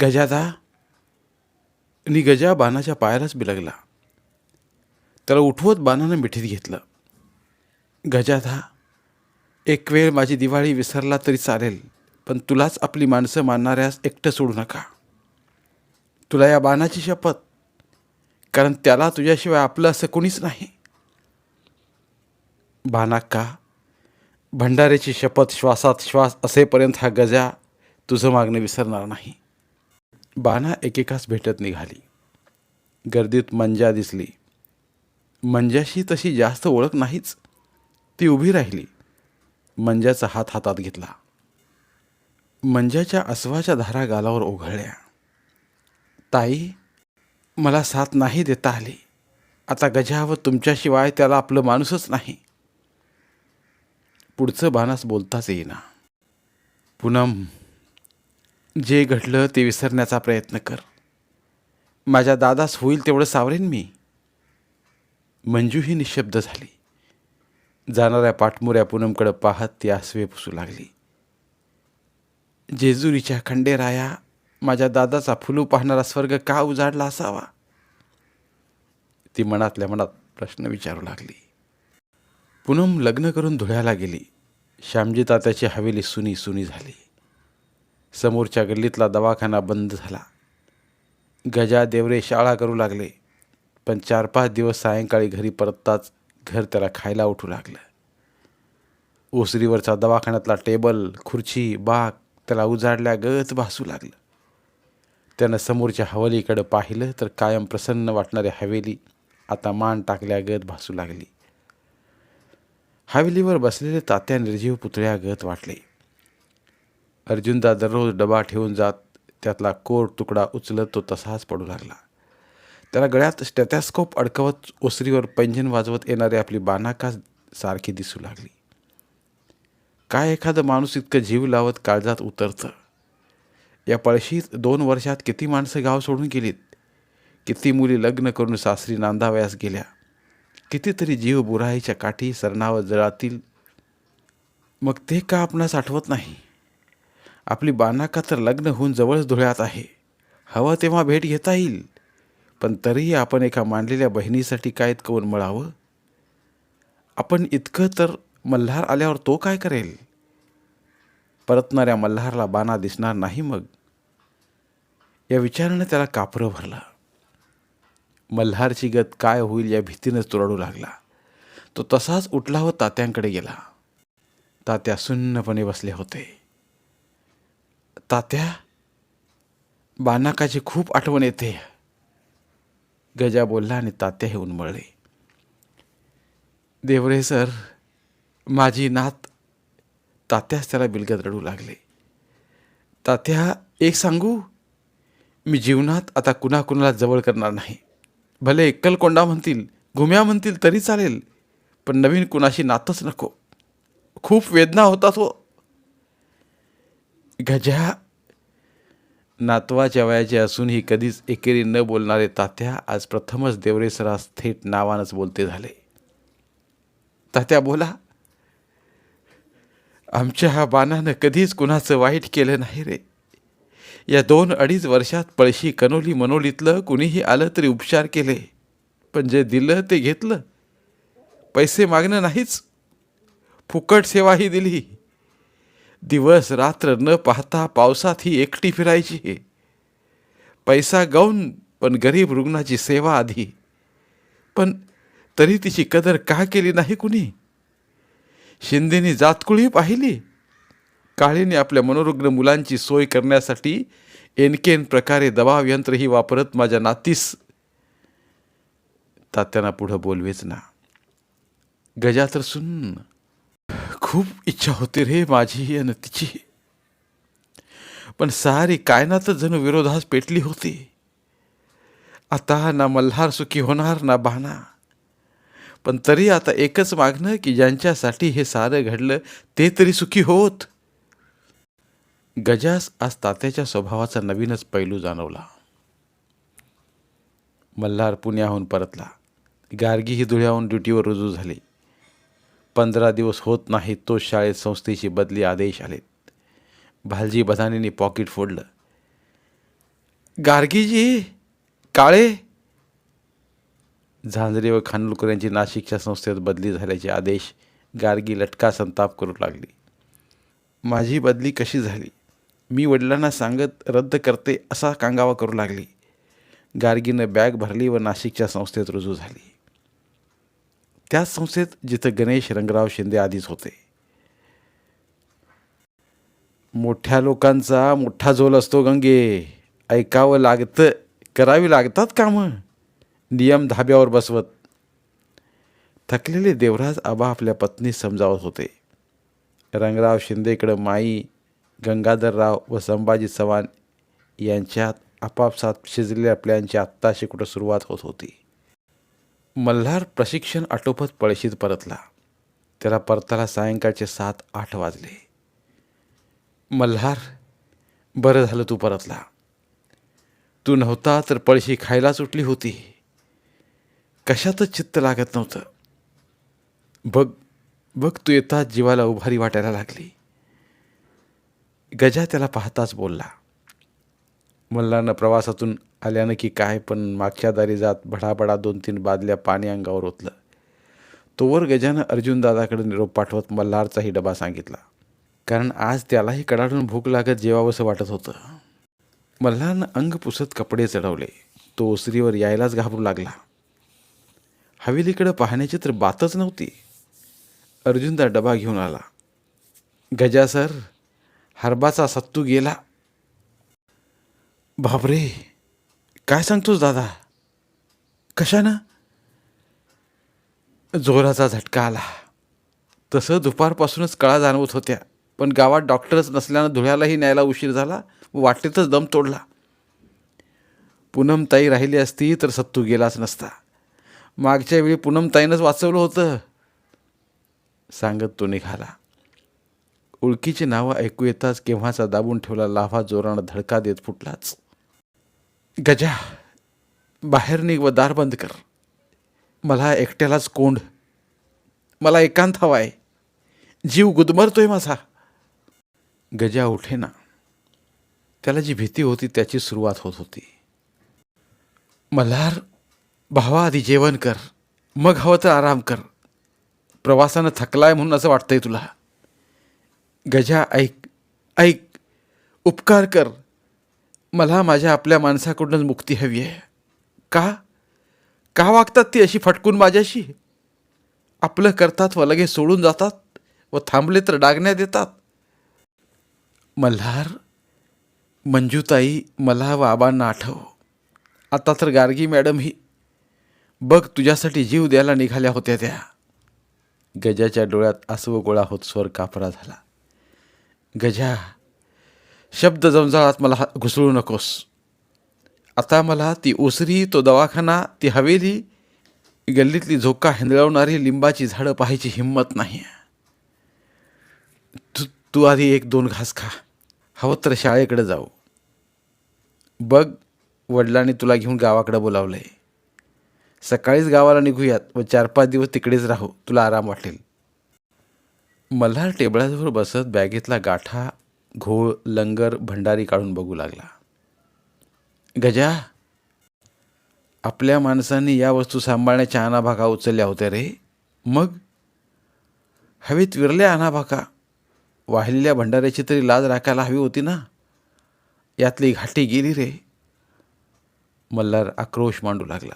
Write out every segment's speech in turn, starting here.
गजादा आणि गजा बाणाच्या पायालाच बिलगला त्याला उठवत बाणानं मिठीत घेतलं। गजादा एक वेळ माझी दिवाळी विसरला तरी चालेल पण तुलाच आपली माणसं मानणाऱ्यास एकटं सोडू नका। तुला या बाणाची शपथ कारण त्याला तुझ्याशिवाय आपलं असं कोणीच नाही। बाणाक्का भंडाऱ्याची शपथ श्वासात श्वास असेपर्यंत हा गजा तुझं मागणं विसरणार नाही। बाना एकेकास भेटत निघाली. गर्दीत मंजा दिसली. मंजाशी तशी जास्त ओळख नाहीच. ती उभी राहिली. मंजाचा हात हातात घेतला. मंजाच्या अस्वाच्या धारा गालावर ओघळल्या. ताई मला साथ नाही देता आली. आता गजावर तुमच्याशिवाय त्याला आपलं माणूसच नाही. पुढचं बाणास बोलताच येईना. पुनम जे घडलं ते विसरण्याचा प्रयत्न कर. माझ्या दादास होईल तेवढं सावरेन मी. मंजूही निशब्द झाली. जाणाऱ्या पाठमोऱ्या पूनमकडं पाहत ती आसवे पुसू लागली. जेजुरीच्या खंडेराया माझ्या दादाचा फुलू पाहणारा स्वर्ग का उजाडला असावा? ती मनातल्या मनात प्रश्न विचारू लागली. पूनम लग्न करून धुळ्याला गेली. श्यामजी तात्याची हवेली सुनी सुनी झाली. समोरच्या गल्लीतला दवाखाना बंद झाला. गजा देवरे शाळा करू लागले. पण चार पाच दिवस सायंकाळी घरी परतताच घर त्याला खायला उठू लागलं. ओसरीवरचा दवाखान्यातला टेबल खुर्ची बाग त्याला उजाडल्या गत भासू लागलं. त्यानं समोरच्या हवेलीकडं पाहिलं तर कायम प्रसन्न वाटणारी हवेली आता मान टाकल्या गत भासू लागली. हवेलीवर बसलेले तात्या निर्जीव पुतळ्या गत वाटले. अर्जुनदा दररोज डबा ठेवून जात त्यातला कोर तुकडा उचलत तो तसाच पडू लागला. त्याला गळ्यात स्टेथॅस्कोप अडकवत ओसरीवर पैंजण वाजवत येणारी आपली बानाकास सारखी दिसू लागली. काय एखादं माणूस इतकं जीव लावत काळजात उतरतं? या पळशीत दोन वर्षात किती माणसं गाव सोडून गेलीत? किती मुली लग्न करून सासरी नांदावयास गेल्या? कितीतरी जीव बुराईच्या काठी सरणावत जळातील? मग ते का आपणास आठवत नाही? आपली बानाका तर लग्न होऊन जवळच धुळ्यात आहे. हवं तेव्हा भेट घेता येईल. पण तरीही आपण एका मांडलेल्या बहिणीसाठी काय इतकं उन्मळावं? आपण इतकं तर मल्हार आल्यावर तो काय करेल? परतणाऱ्या मल्हारला बाणा दिसणार नाही मग. या विचारानं त्याला कापरं भरलं. मल्हारची गत काय होईल या भीतीनंच तुरडू लागला. तो तसाच उठला व तात्यांकडे गेला. तात्या सुन्नपणे बसले होते. तात्या बानाकाची खूप आठवण येते. गजा बोलला आणि तात्या हे उन्मळले. देवरे सर माझी नात तात्याच त्याला बिलगत रडू लागले. तात्या एक सांगू? मी जीवनात आता कुणाकुणाला जवळ करणार नाही. भले एकलकोंडा म्हणतील घुम्या म्हणतील तरी चालेल पण नवीन कुणाशी नातच नको. खूप वेदना होता तो. गजा नातवाच्या वयाचे असूनही कधीच एकेरी न बोलणारे तात्या आज प्रथमच देवरेसरास थेट नावानंच बोलते झाले. तात्या बोला आमच्या ह्या बाणानं कधीच कुणाचं वाईट केलं नाही रे. या दोन अडीच वर्षात पळशी कनोली मनोलीतलं कुणीही आलं तरी उपचार केले पण जे दिलं ते घेतलं. पैसे मागणं नाहीच. फुकट सेवाही दिली. दिवस रात्र न पाहता पावसात ही एकटी फिरायची पैसा गाऊन पण गरीब रुग्णाची सेवा आधी. पण तरी तिची कदर का केली नाही कुणी? शिंदेनी जातकुळी पाहिली. काळीने आपल्या मनोरुग्ण मुलांची सोय करण्यासाठी एनकेन प्रकारे दबाव यंत्रही वापरत माझ्या नातीस तात्यांना पुढं बोलवेच ना. गजा तर सुन खूप इच्छा होती रे माझी आणि तिची. पण सारी कायनातच जणू विरोधास पेटली होती. आता ना मल्हार सुखी होणार ना बाणा. पण तरी आता एकच मागणं की ज्यांच्यासाठी हे सारं घडलं ते तरी सुखी होत. गजास आज तात्याच्या स्वभावाचा नवीनच पैलू जाणवला. मल्हार पुण्याहून परतला. गार्गी ही धुळ्याहून ड्युटीवर रुजू झाली. पंधरा दिवस होत नाही तो शाळेत संस्थेची बदली आदेश आलेत. भालजी बधानीने पॉकेट फोडलं. गार्गीजी काळे? झांजरे व खानोलकर यांची नाशिकच्या संस्थेत बदली झाल्याचे आदेश गार्गी लटका संताप करू लागली. माझी बदली कशी झाली? मी वडिलांना सांगत रद्द करते असा कांगावा करू लागली. गार्गीनं बॅग भरली व नाशिकच्या संस्थेत रुजू झाली. त्याच संस्थेत जिथं गणेश रंगराव शिंदे आधीच होते. मोठ्या लोकांचा मोठा झोल असतो गंगे. ऐकावं लागतं करावी लागतात कामं. नियम धाब्यावर बसवत. थकलेले देवराज आबा आपल्या पत्नी समजावत होते. रंगराव शिंदेकडं माई गंगाधरराव व संभाजी चव्हाण यांच्यात आपापसात शिजलेल्या प्लॅनची आत्ताशी कुठं सुरुवात होत होती. मल्हार प्रशिक्षण आटोपत पळशीत परतला. त्याला परताला सायंकाळचे सात आठ वाजले. मल्हार बरं झालं तू परतला. तू नव्हता तर पळशी खायला सुटली होती. कशातच चित्त लागत नव्हतं. बघ बघ तू येताच जीवाला उभारी वाटायला लागली. गजा त्याला पाहताच बोलला. मल्हारनं प्रवासातून आल्यानं की काय पण मागच्या दारी जात भडाभडा दोन तीन बादल्या पाणी अंगावर ओतलं. तोवर गजानं अर्जुनदादाकडे निरोप पाठवत मल्हारचाही डबा सांगितला. कारण आज त्यालाही कडाडून भूक लागत जेवावंसं वाटत होतं. मल्हारनं अंग पुसत कपडे चढवले. तो ओसरीवर यायलाच घाबरू लागला. हवेलीकडं पाहण्याची तर बातच नव्हती. अर्जुनदा डबा घेऊन आला. गजा सर हरबाचा सत्तू गेला. बापरे! काय सांगतोस दादा? कशानं? जोराचा झटका आला. तसं दुपारपासूनच कळा जाणवत होत्या पण गावात डॉक्टरच नसल्यानं धुळ्यालाही न्यायला उशीर झाला वाटेतच दम तोडला. पूनमताई राहिली असती तर सत्तू गेलाच नसता. मागच्या वेळी पूनमताईनंच वाचवलं होतं. सांगत तो निघाला. ओळखीची नावं ऐकू येताच केव्हाचा दाबून ठेवला लाभा जोरानं धडका देत फुटलाच. गजा बाहेर निघ व दार बंद कर. मला एकट्यालाच कोंड मला एकांत हवाय. जीव गुदमरतोय माझा. गजा उठेना. त्याला जी भीती होती त्याची सुरुवात होत होती. मल्हार भावा आधी जेवण कर. मग हवं तर आराम कर. प्रवासानं थकलाय म्हणून असं वाटतंय तुला. गजा ऐक ऐक. उपकार कर. मला माझ्या आपल्या माणसाकडूनच मुक्ती हवी आहे. का? का वागतात ती अशी फटकून माझ्याशी? आपलं करतात व लगेच सोडून जातात व थांबले तर डागण्यात देतात. मल्हार मंजूताई मला व आबांना आठव. आता तर गार्गी मॅडम ही. बघ तुझ्यासाठी जीव द्यायला निघाल्या होत्या त्या. गजाच्या डोळ्यात आसव गोळा होत स्वर कापरा झाला. गजा शब्द जमजाळात मला हा- घुसळू नकोस. आता मला ती ओसरी तो दवाखाना ती हवेली गल्लीतली झोका हिंदळवणारी लिंबाची झाडं पाहायची हिंमत नाही. तू तू आधी एक दोन घास खा. हवं तर शाळेकडे जाऊ. बघ वडिलांनी तुला घेऊन गावाकडे बोलावलंय. सकाळीच गावाला निघूयात व चार पाच दिवस तिकडेच राहू. तुला आराम वाटेल. मल्हार टेबलाजवळ बसत बॅगेतला गाठा घोळ लंगर भंडारी काढून बघू लागला. गजा आपल्या माणसांनी या वस्तू सांभाळण्याच्या अनाभाका उचलल्या होत्या रे. मग? हवेत विरल्या अनाभाका वाहिलेल्या भंडाऱ्याची तरी लाज राखायला हवी होती ना? यातली घाटी गेली रे. मल्हार आक्रोश मांडू लागला.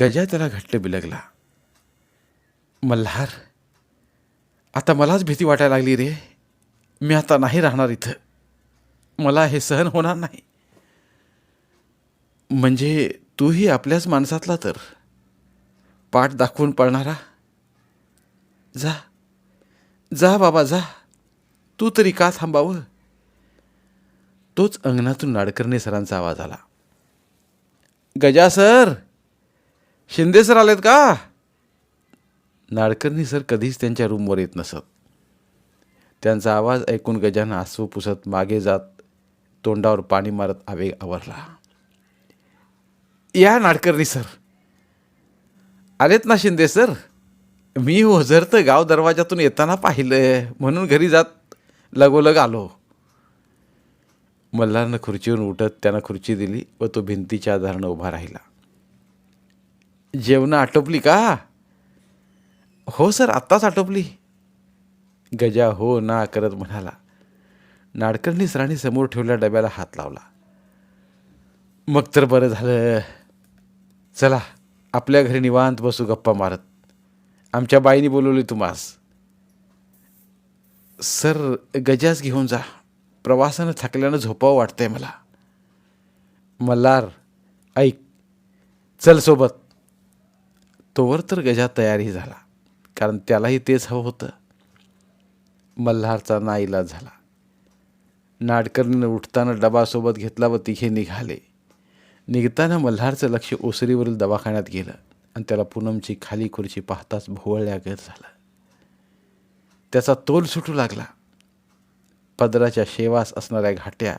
गजा त्याला घट्ट बिलगला. मल्हार आता मलाच भीती वाटायला लागली रे. मी आता नाही राहणार इथं. मला हे सहन होणार नाही. म्हणजे तूही आपल्याच माणसातला तर. पाठ दाखवून पळणारा. जा. जा बाबा जा. तू तरी का थांबावं? तोच अंगणातून नाडकर्णी सरांचा आवाज आला. गजा सर! शिंदे सर आलेत का? नाडकर्णी सर कधीच त्यांच्या रूमवर येत नसत. त्यांचा आवाज ऐकून गजानं आसू पुसत मागे जात तोंडावर पाणी मारत आवेग आवरला. या नाडकर्णी सर. आलेत ना शिंदे सर? मी ओझरतं गाव दरवाजातून येताना पाहिलं म्हणून घरी जात लगोलग आलो. मल्हारनं खुर्चीवरून उठत त्यानं खुर्ची दिली व तो भिंतीच्या आधारानं उभा राहिला. जेवणं आटोपली का? हो सर आत्ताच आटोपली. गजा हो ना करत म्हणाला. नाडकर्णी सरांनी समोर ठेवलेल्या डब्याला हात लावला. मग तर बरं झालं. चला आपल्या घरी निवांत बसू गप्पा मारत. आमच्या बाईनी बोलवली तुम्हास सर गजाच घेऊन जा. प्रवासानं थकल्यानं झोपावं वाटतंय मला. मल्हार ऐक. चल सोबत. तोवर तर गजा तयारही झाला कारण त्यालाही तेच हवं होतं. मल्हारचा नाईलाज झाला. नाडकर्णीनं उठताना डबासोबत घेतला व तिघे निघाले. निघताना मल्हारचं लक्ष ओसरीवरील दवाखान्यात गेलं आणि त्याला पूनमची खाली खुर्ची पाहताच भोवळल्यागत झालं. त्याचा तोल सुटू लागला. पदराच्या शेवास असणाऱ्या घाट्या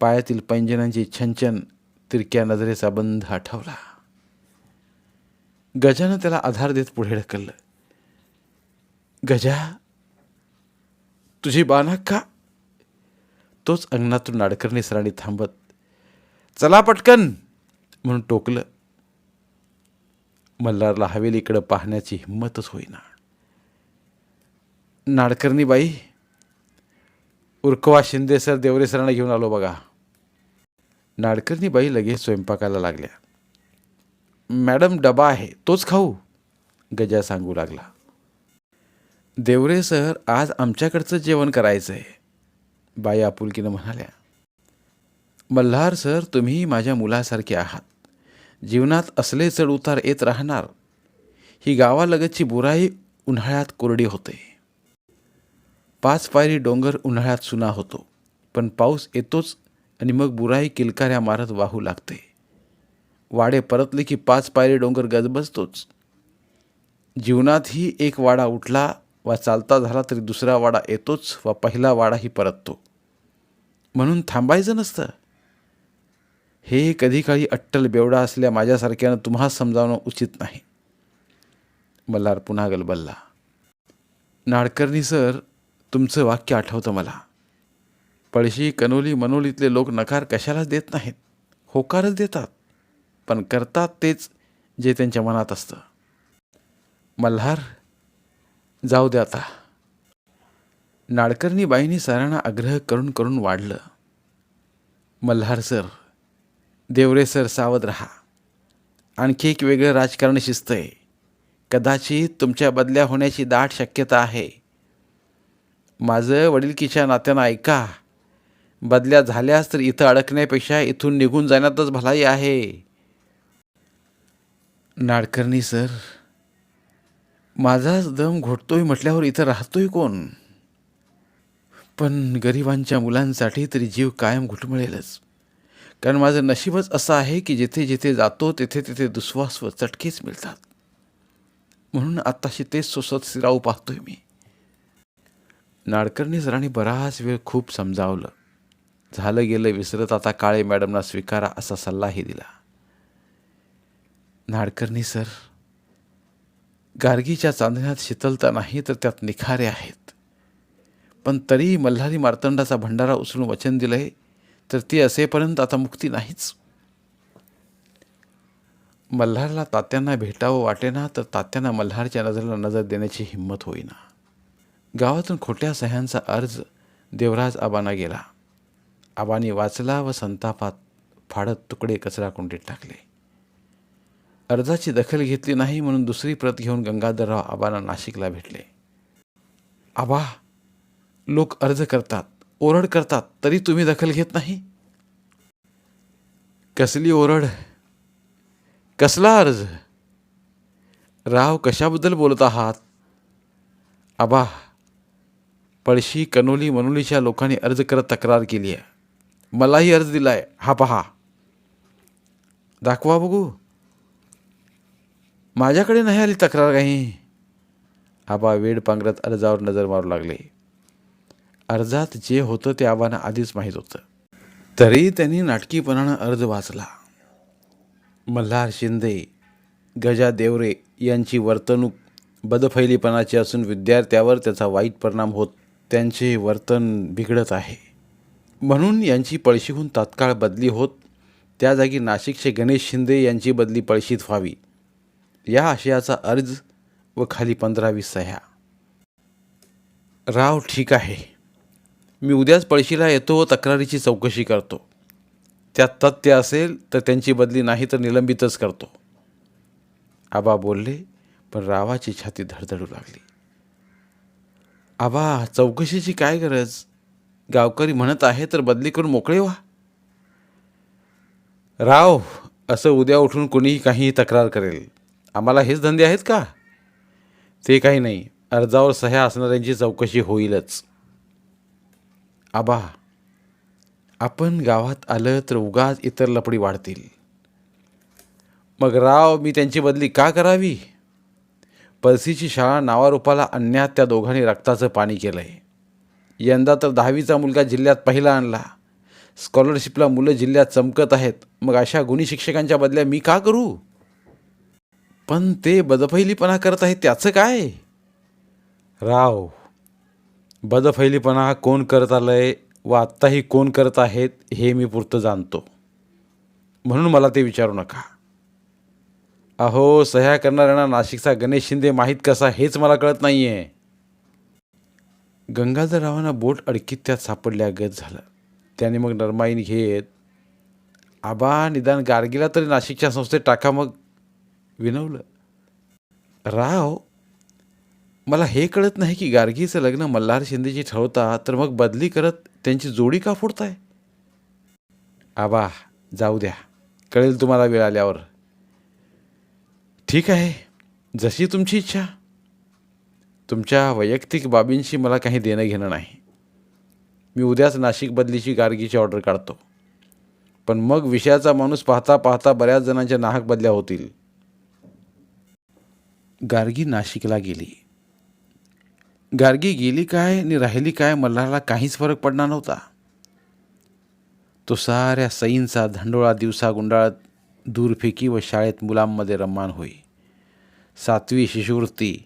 पायातील पैंजनांची छनछन तिरक्या नजरेचा बंध आठवला. गजानं त्याला आधार देत पुढे ढकललं. गजा तुझी बाना का? तोच अंगणातून नाडकर्णी सरांनी थांबत चला पटकन म्हणून टोकलं. मल्हारला हवेलीकडं पाहण्याची हिंमतच होईना. नाडकर्णी बाई उर्कवा शिंदे सर देवरे सरांना घेऊन आलो बघा. नाडकर्णी बाई लगेच स्वयंपाकाला लागल्या. मॅडम डबा आहे तोच खाऊ गजा सांगू लागला. देवरे सर आज आमच्याकडचं जेवण करायचं आहे बाई आपुलकीनं म्हणाल्या मल्हार सर तुम्ही माझ्या मुलासारखे आहात. जीवनात असले चढउतार येत राहणार. ही गावालगतची बुराई उन्हाळ्यात कोरडी होते. पाच पायरी डोंगर उन्हाळ्यात सुना होतो. पण पाऊस येतोच आणि मग बुराई किलकाऱ्या मारत वाहू लागते. वाडे परतले की पाच पायरी डोंगर गजबजतोच. जीवनातही एक वाडा उठला वा चालता झाला तरी दुसरा वाडा येतोच वा पहिला वाडाही परततो. म्हणून थांबायचं नसतं. हे कधी काळी अट्टल बेवडा असल्या माझ्यासारख्यानं तुम्हा समजावणं उचित नाही. मल्हार पुन्हा गलबल्ला. नाडकर्णी सर तुमचं वाक्य आठवतं मला. पळशी कनोली मनोलीतले लोक नकार कशालाच देत नाहीत. होकारच देतात. पण करतात तेच जे त्यांच्या मनात असतं. मल्हार जाऊ दे आता. नाडकर्णी बाईंनी सरांना आग्रह करून करून वाढलं. मल्हार सर देवरे सर सावध रहा. आणखी एक वेगळं राजकारण शिस्त आहे कदाचित तुमच्या बदल्या होण्याची दाट शक्यता आहे. माझं वडीलकीच्या नात्यानं ऐका. बदल्या झाल्यास तर इथं अडकण्यापेक्षा इथून निघून जाण्यातच भलाई आहे. नाडकर्णी सर माझाच दम घोटतोय म्हटल्यावर इथं राहतोय कोण? पण गरिबांच्या मुलांसाठी तरी जीव कायम घुटमळेलच. कारण माझं नशीबच असं आहे की जिथे जिथे जातो तिथे तिथे दुस्वास व चटकेच मिळतात. म्हणून आत्ताशी तेच सोसत सिराऊ पाहतोय मी. नाडकर्णी सरांनी बराच वेळ खूप समजावलं. झालं गेलं विसरत आता काळे मॅडमना स्वीकारा असा सल्लाही दिला. नाडकर्णी सर गार्गीच्या चांदण्यात शीतलता नाही तर त्यात निखारे आहेत. पण तरी मल्हारी मार्तंडाचा भंडारा उचलून वचन दिलंय तर ती असेपर्यंत आता मुक्ती नाहीच. मल्हारला तात्यांना भेटावं वाटेना तर तात्यांना मल्हारच्या नजरेला नजर देण्याची हिंमत होईना. गावातून खोट्या सह्यांचा अर्ज देवराज आबांना गेला. आबांनी वाचला व संतापात फाडत तुकडे कचरा कुंडीत टाकले. अर्जाची दखल घेतली नाही म्हणून दुसरी प्रत घेऊन गंगाधरराव आबांना नाशिकला भेटले. आबा लोक अर्ज करतात ओरड करतात तरी तुम्ही दखल घेत नाही? कसली ओरड? कसला अर्ज? राव कशाबद्दल बोलत आहात? आबा पळशी कनोली मनोलीच्या लोकांनी अर्ज करत तक्रार केली आहे मलाही अर्ज दिलाय. हा पहा. दाखवा बघू. माझ्याकडे नाही आली तक्रार काही. आबा वेड पांघरत अर्जावर नजर मारू लागले. अर्जात जे होतं ते आबांना आधीच माहीत होतं. तरी त्यांनी नाटकीपणानं अर्ज वाचला. मल्हार शिंदे गजा देवरे यांची वर्तणूक बदफैलीपणाची असून विद्यार्थ्यावर त्याचा वाईट परिणाम होत त्यांचे वर्तन बिघडत आहे. म्हणून यांची पळशीहून तात्काळ बदली होत. त्या जागी नाशिकचे गणेश शिंदे यांची बदली पळशीत व्हावी. या आशयाचा अर्ज व खाली पंधरा वीस सह्या राव ठीक आहे. मी उद्याच पळशीला येतो व तक्रारीची चौकशी करतो. त्यात तथ्य असेल तर त्यांची बदली नाही तर निलंबितच करतो. आबा बोलले पण रावाची छाती धडधडू लागली. आबा चौकशीची काय गरज? गावकरी म्हणत आहे तर बदली करून मोकळे व्हा. राव असं उद्या उठून कोणीही काहीही तक्रार करेल. आम्हाला हेच धंदे आहेत का? ते काही नाही. अर्जावर सह्या असणाऱ्यांची चौकशी होईलच. आबा आपण गावात आलं तर उगाच इतर लपडी वाढतील. मग राव मी त्यांची बदली का करावी? पळसीची शाळा नावारूपाला आणण्यात त्या दोघांनी रक्ताचं पाणी केलं आहे यंदा तर दहावीचा मुलगा जिल्ह्यात पहिला आणला. स्कॉलरशिपला मुलं जिल्ह्यात चमकत आहेत. मग अशा गुणी शिक्षकांच्या बदल्या मी का करू? पण ते बदफैलीपणा करत आहेत त्याचं काय? राव बदफैलीपणा कोण करत आलंय व आत्ताही कोण करत आहेत हे मी पुरतं जाणतो. म्हणून मला ते विचारू नका. अहो सह्या करणाऱ्यांना नाशिकचा गणेश शिंदे माहीत कसा हेच मला कळत नाही आहे गंगाधररावांना बोट अडकीत त्यात सापडल्या गत झालं. त्याने मग नरमाईन घेत आबा निदान गार्गीला तरी नाशिकच्या संस्थेत टाका मग. विनवलं. राव मला हे कळत नाही की गार्गीचं लग्न मल्हार शिंदेची ठरवता तर मग बदली करत त्यांची जोडी का फोडताय? आबा जाऊ द्या. कळेल तुम्हाला वेळ आल्यावर. ठीक आहे. जशी तुमची इच्छा. तुमच्या वैयक्तिक बाबींशी मला काही देणं घेणं नाही. मी उद्याच नाशिक बदलीची गार्गीची ऑर्डर काढतो. पण मग विषयाचा माणूस पाहता पाहता बऱ्याच जणांच्या नाहक बदल्या होतील. गार्गी नाशिकला गेली. गार्गी गेली काय आणि राहिली काय मल्हारला काहीच फरक पडणार नव्हता. तो साऱ्या सईंचा धंडोळा दिवसा गुंडाळत दूरफेकी व शाळेत मुलांमध्ये रम्मान होई. सातवी शिष्यवृत्ती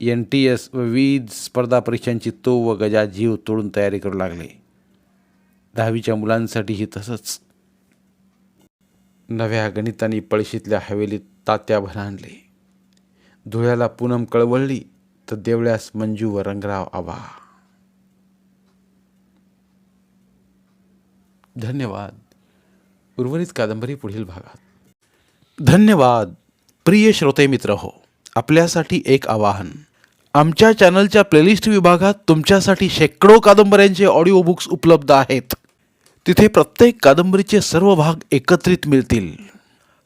एन टी एस व विविध स्पर्धा परीक्षांची तो व गजा जीव तोडून तयारी करू लागले. दहावीच्या मुलांसाठीही तसंच. नव्या गणितांनी पळशीतल्या हवेलीत तात्या आणले. धुळ्याला पूनम कळवळली तर देवळ्यास मंजू व रंगराव आबा धन्यवाद. उर्वरित कादंबरी पुढील भागात. धन्यवाद. प्रिय श्रोते मित्र हो आपल्यासाठी एक आवाहन. आमच्या चॅनलच्या प्लेलिस्ट विभागात तुमच्यासाठी शेकडो कादंबऱ्यांचे ऑडिओ बुक्स उपलब्ध आहेत. तिथे प्रत्येक कादंबरीचे सर्व भाग एकत्रित मिळतील.